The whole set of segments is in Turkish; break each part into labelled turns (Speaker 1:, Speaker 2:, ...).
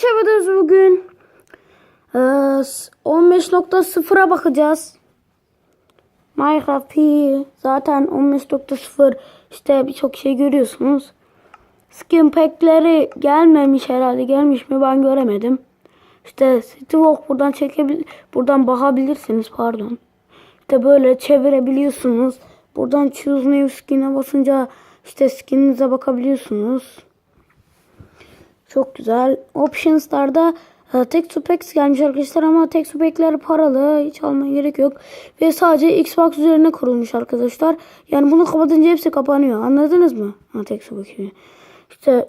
Speaker 1: Şabadız bugün. Ee, 15.0'a bakacağız. Minecraft zaten 15.0 işte birçok şey görüyorsunuz. Skin pack'leri gelmemiş herhalde. Gelmiş mi ben göremedim. İşte Stevok buradan çekebil buradan bakabilirsiniz pardon. İşte böyle çevirebiliyorsunuz. Buradan choose new skin'e basınca işte skininize bakabiliyorsunuz. Çok güzel. Options'larda e, tek packs gelmiş arkadaşlar ama tek pack'ler paralı. Hiç almaya gerek yok. Ve sadece Xbox üzerine kurulmuş arkadaşlar. Yani bunu kapatınca hepsi kapanıyor. Anladınız mı? Ha, tek pack'i. İşte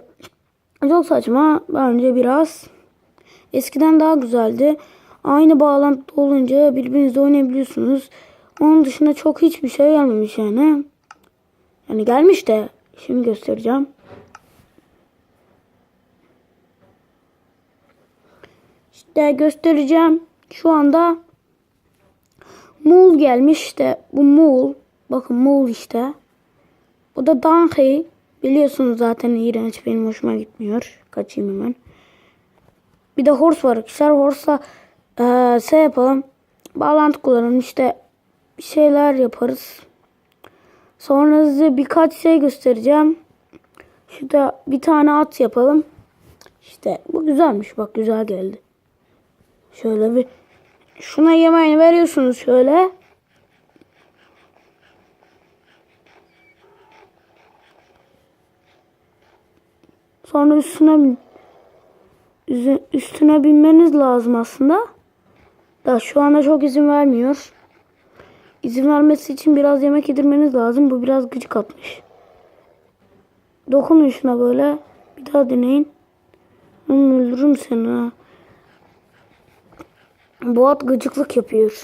Speaker 1: çok saçma. Bence biraz. Eskiden daha güzeldi. Aynı bağlantı olunca birbirinizle oynayabiliyorsunuz. Onun dışında çok hiçbir şey gelmemiş yani. Yani gelmiş de şimdi göstereceğim. İşte göstereceğim. Şu anda Mul gelmiş işte. Bu Mul. Bakın Mul işte. Bu da Donkey. Biliyorsunuz zaten iğrenç. Benim hoşuma gitmiyor. Kaçayım hemen. Bir de Horse var arkadaşlar. Horse'la eee şey yapalım. Bağlantı kullanalım. İşte bir şeyler yaparız. Sonra size birkaç şey göstereceğim. Şurada bir tane at yapalım. İşte bu güzelmiş. Bak güzel geldi. Şöyle bir şuna yemeğini veriyorsunuz şöyle. Sonra üstüne üstüne binmeniz lazım aslında. Da şu anda çok izin vermiyor. İzin vermesi için biraz yemek yedirmeniz lazım. Bu biraz gıcık atmış. Dokunun şuna böyle. Bir daha deneyin. Hmm, öldürürüm seni ha. Bu at gıcıklık yapıyor.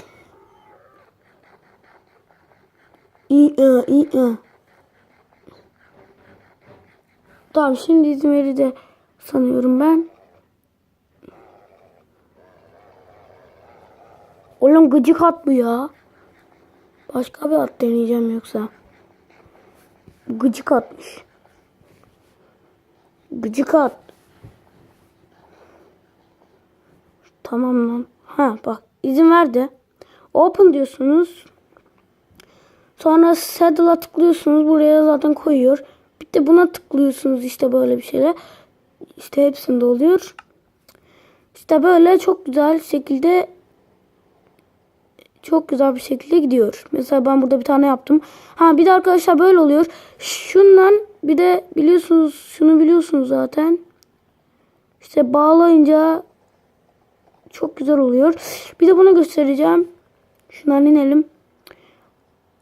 Speaker 1: İyi, iyi, iyi. Tamam şimdi izin verir sanıyorum ben. Oğlum gıcık at bu ya. Başka bir at deneyeceğim yoksa. Gıcık atmış. Gıcık at. Tamam lan. Ha bak izin verdi. Open diyorsunuz. Sonra saddle'a tıklıyorsunuz. Buraya zaten koyuyor. Bir de buna tıklıyorsunuz işte böyle bir şeyler. İşte hepsinde oluyor. İşte böyle çok güzel şekilde çok güzel bir şekilde gidiyor. Mesela ben burada bir tane yaptım. Ha bir de arkadaşlar böyle oluyor. Şundan bir de biliyorsunuz şunu biliyorsunuz zaten. İşte bağlayınca çok güzel oluyor. Bir de bunu göstereceğim. Şundan inelim.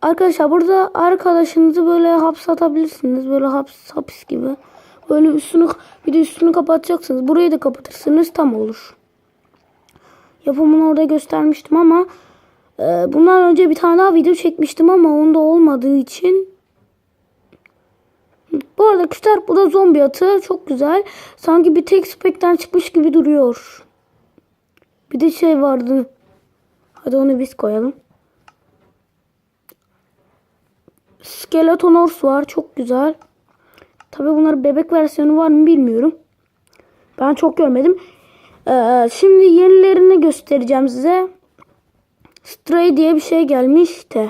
Speaker 1: Arkadaşlar burada arkadaşınızı böyle hapse atabilirsiniz. Böyle haps, hapis gibi. Böyle üstünü bir de üstünü kapatacaksınız. Burayı da kapatırsınız tam olur. Yapımını orada göstermiştim ama e, bundan önce bir tane daha video çekmiştim ama onda olmadığı için bu arada küçükler bu da zombi atı. Çok güzel. Sanki bir tek spekten çıkmış gibi duruyor. Bir de şey vardı. Hadi onu biz koyalım. Skeleton Horse var. Çok güzel. Tabi bunların bebek versiyonu var mı bilmiyorum. Ben çok görmedim. Ee, şimdi yenilerini göstereceğim size. Stray diye bir şey gelmiş de.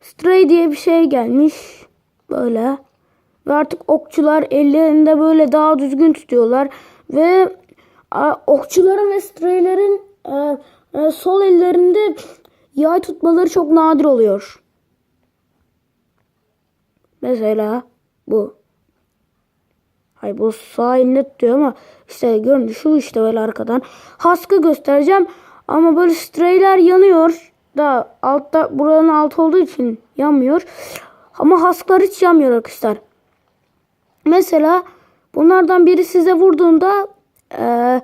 Speaker 1: Stray diye bir şey gelmiş. Böyle. Ve artık okçular ellerinde böyle daha düzgün tutuyorlar. Ve okçuların ve straylerin e, e, sol ellerinde yay tutmaları çok nadir oluyor. Mesela bu. Hay bu sağ elinde tutuyor ama işte görünüşü şu işte böyle arkadan. Haskı göstereceğim ama böyle strayler yanıyor. Da altta buranın altı olduğu için yanmıyor. Ama hasklar hiç yanmıyor arkadaşlar. Mesela bunlardan biri size vurduğunda eee,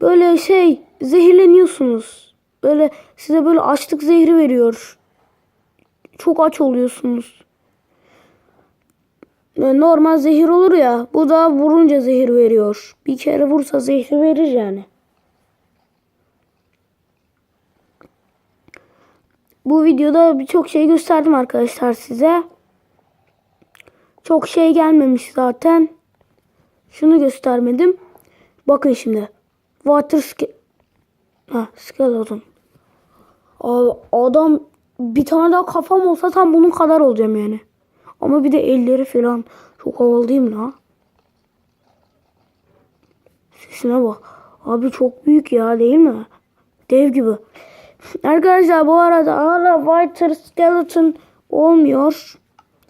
Speaker 1: böyle şey zehirleniyorsunuz. Böyle size böyle açlık zehri veriyor. Çok aç oluyorsunuz. E, Normal zehir olur ya. Bu da vurunca zehir veriyor. Bir kere vursa zehir verir yani. Bu videoda birçok şey gösterdim arkadaşlar size. Çok şey gelmemiş zaten. Şunu göstermedim. Bakın şimdi. Water ske ha, adam bir tane daha kafam olsa tam bunun kadar olacağım yani. Ama bir de elleri falan çok havalı değil mi la? Sesine bak. Abi çok büyük ya değil mi? Dev gibi. Arkadaşlar bu arada hala Whiter Skeleton olmuyor.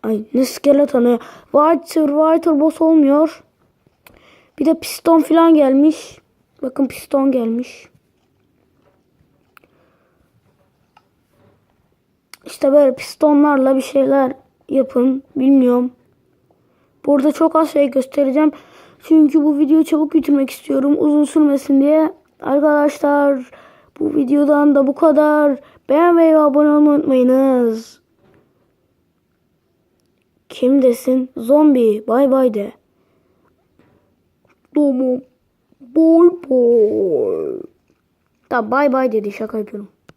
Speaker 1: Ay ne skeletonu. Whiter Whiter boss olmuyor. Bir de piston falan gelmiş. Bakın piston gelmiş. İşte böyle pistonlarla bir şeyler yapın. Bilmiyorum. Burada çok az şey göstereceğim. Çünkü bu videoyu çabuk bitirmek istiyorum. Uzun sürmesin diye. Arkadaşlar bu videodan da bu kadar. Beğenmeyi ve abone olmayı unutmayınız. Kim desin? Zombi. Bay bay de. Tamam. Bay bay. Tamam bay bay dedi. Şaka yapıyorum.